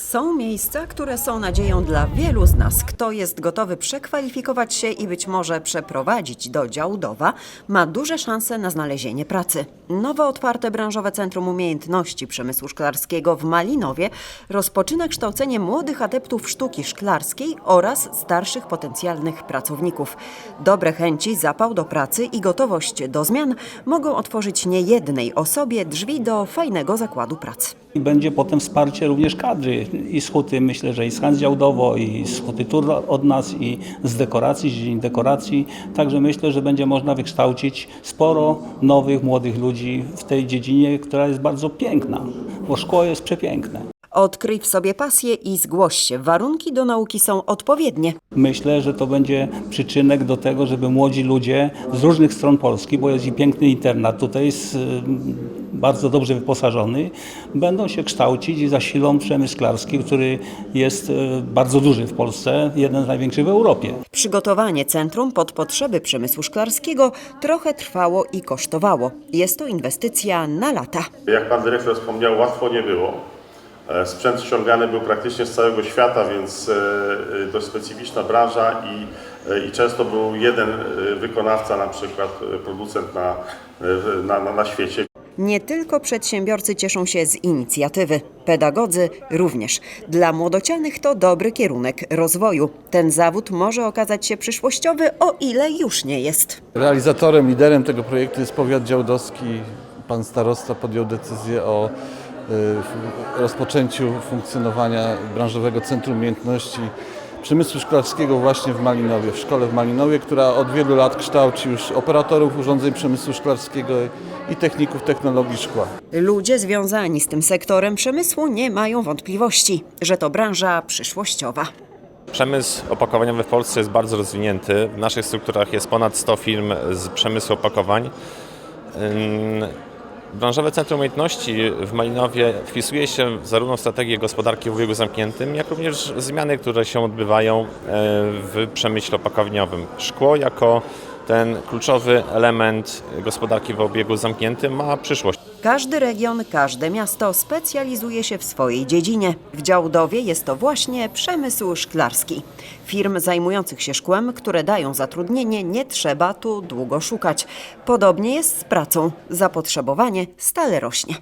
Są miejsca, które są nadzieją dla wielu z nas. Kto jest gotowy przekwalifikować się i być może przeprowadzić do Działdowa, ma duże szanse na znalezienie pracy. Nowo otwarte branżowe Centrum Umiejętności Przemysłu Szklarskiego w Malinowie rozpoczyna kształcenie młodych adeptów sztuki szklarskiej oraz starszych potencjalnych pracowników. Dobre chęci, zapał do pracy i gotowość do zmian mogą otworzyć niejednej osobie drzwi do fajnego zakładu pracy. I będzie potem wsparcie również kadry i z Huty, myślę, że i z Hans Działdowo, i z Huty Tur od nas, i z dekoracji, z dziedzin dekoracji. Także myślę, że będzie można wykształcić sporo nowych, młodych ludzi w tej dziedzinie, która jest bardzo piękna, bo szkło jest przepiękne. Odkryj w sobie pasję i zgłoś się. Warunki do nauki są odpowiednie. Myślę, że to będzie przyczynek do tego, żeby młodzi ludzie z różnych stron Polski, bo jest i piękny internat tutaj jest y, bardzo dobrze wyposażony, będą się kształcić i zasilą przemysł szklarski, który jest y, bardzo duży w Polsce, jeden z największych w Europie. Przygotowanie centrum pod potrzeby przemysłu szklarskiego trochę trwało i kosztowało. Jest to inwestycja na lata. Jak pan dyrektor wspomniał, łatwo nie było. E, Sprzęt ściągany był praktycznie z całego świata, więc e, e, dość specyficzna branża i, e, i często był jeden e, wykonawca, na przykład e, producent na, e, na, na, na świecie. Nie tylko przedsiębiorcy cieszą się z inicjatywy, pedagodzy również. Dla młodocianych to dobry kierunek rozwoju. Ten zawód może okazać się przyszłościowy, o ile już nie jest. Realizatorem, liderem tego projektu jest powiat działdowski. Pan starosta podjął decyzję o y, rozpoczęciu funkcjonowania branżowego Centrum Umiejętności Przemysłu Szklarskiego właśnie w Malinowie, w szkole w Malinowie, która od wielu lat kształci już operatorów urządzeń przemysłu szklarskiego i techników technologii szkła. Ludzie związani z tym sektorem przemysłu nie mają wątpliwości, że to branża przyszłościowa. Przemysł opakowaniowy w Polsce jest bardzo rozwinięty. W naszych strukturach jest ponad 100 firm z przemysłu opakowań. Branżowe Centrum Umiejętności w Malinowie wpisuje się zarówno w strategię gospodarki w obiegu zamkniętym, jak również zmiany, które się odbywają e, w przemyśle opakowaniowym. Szkło jako ten kluczowy element gospodarki w obiegu zamkniętym ma przyszłość. Każdy region, każde miasto specjalizuje się w swojej dziedzinie. W Działdowie jest to właśnie przemysł szklarski. Firm zajmujących się szkłem, które dają zatrudnienie, nie trzeba tu długo szukać. Podobnie jest z pracą. Zapotrzebowanie stale rośnie.